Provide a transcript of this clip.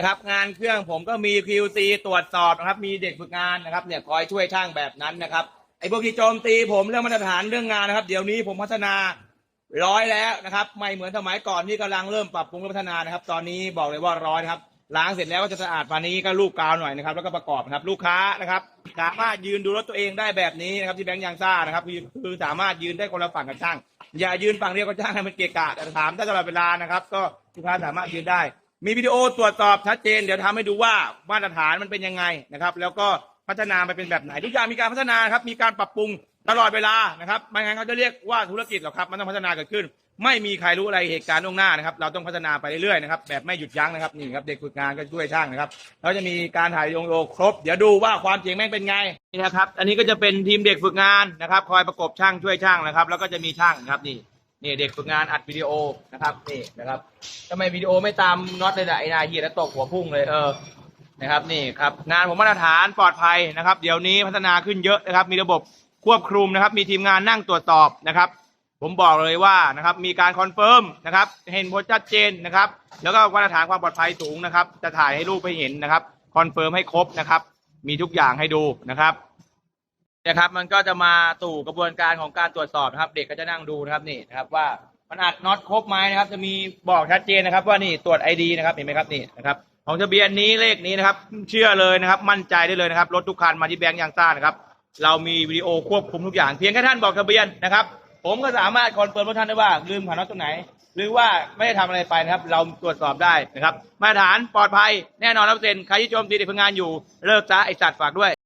นะครับ งานเครื่องผมก็มี QC ตรวจสอบนะครับ มีเด็กฝึกงานนะครับ เนี่ยคอยช่วยช่างแบบนั้นนะครับไอ้พวกที่โจมตีผมเรื่องมาตรฐานเรื่องงานนะครับ เดี๋ยวนี้ผมพัฒนาร้อยแล้วนะครับ ไม่เหมือนสมัยก่อนที่กำลังเริ่มปรับปรุงและพัฒนานะครับ ตอนนี้บอกเลยว่าร้อยครับล้างเสร็จแล้วก็จะสะอาดปานนี้ก็ลูกกาวหน่อยนะครับ แล้วก็ประกอบนะครับ ลูกค้านะครับสามารถยืนดูรถตัวเองได้แบบนี้นะครับ ที่แบงค์ยางซ่านะครับคือสามารถยืนได้คนละฝั่งกับช่าง อย่ายืนฝั่งเดียวกับช่างให้มันเกะกะแต่ถามถ้าตลอดเวลานะครับ ก็ลูกค้าสามารถยืนได้ มีวิดีโอตรวจสอบชัดเจน เดี๋ยวทำให้ดูว่ามาตรฐานมันเป็นยังไงนะครับ แล้วก็พัฒนาไปเป็นแบบไหนทุกอย่างมีการพัฒนาครับ มีการปรับปรุงตลอดเวลานะครับไม่งั้นเขาจะเรียกว่าธุรกิจหรอกครับ มันต้องพัฒนาเกิดขึ้น ไม่มีใครรู้อะไรเหตุการณ์ล่วงหน้านะครับ เราต้องพัฒนาไปเรื่อยๆนะครับแบบไม่หยุดยั้งนะครับนี่ครับเด็กฝึกงานก็ช่วยช่างนะครับเราจะมีการถ่ายโยงโลครบ เดี๋ยวดูว่าความจริงแม่งเป็นไงนี่นะครับ อันนี้ก็จะเป็นทีมเด็กฝึกงานนะครับ คอยประกบช่างช่วยช่างนะครับ แล้วก็จะมีช่างนะครับนี่ นี่เด็กฝึกงานอัดวิดีโอนะครับนี่นะครับทำไมวิดีโอไม่ตามน็อตเลยล่ะไอ้นายเฮียแล้วตกหัวพุ่งเลยเออนะครับนี่ครับงานผมมาตรฐานปลอดภัยนะครับ เดี๋ยวนี้พัฒนาขึ้นเยอะนะครับ มีระบบควบคุมนะครับ มีทีมงานนั่งตรวจสอบนะครับ ผมบอกเลยว่านะครับมีการคอนเฟิร์มนะครับ เห็นผลชัดเจนนะครับ แล้วก็มาตรฐานความปลอดภัยสูงนะครับ จะถ่ายให้รูปให้เห็นนะครับคอนเฟิร์มให้ครบนะครับ มีทุกอย่างให้ดูนะครับ นะครับ มันก็จะมาตู่กระบวนการของการตรวจสอบนะครับ เด็กก็จะนั่งดูนะครับนี่นะครับว่ามันอัดน็อตครบไหมนะครับ จะมีบอกชัดเจนนะครับ ว่านี่ตรวจไอดีนะครับเห็นไหมครับนี่นะครับของทะเบียนนี้เลขนี้นะครับ เชื่อเลยนะครับ มั่นใจได้เลยนะครับรถทุกคันมาที่แบงก์ยางซ่านะครับเรามีวิดีโอควบคุมทุกอย่างเพียงแค่ท่านบอกทะเบียนนะครับ ผมก็สามารถคอนเฟิร์มกับท่านได้ว่าลืมผ่านน็อตตรงไหน หรือว่าไม่ได้ทำอะไรไปนะครับ เราตรวจสอบได้นะครับ มาตรฐานปลอดภัยแน่นอนร้อยเปอร์เซ็นต์ใครที่โจมตีเด็กพนักงานอยู่เลิกซะไอสัตว์ฝากด้วย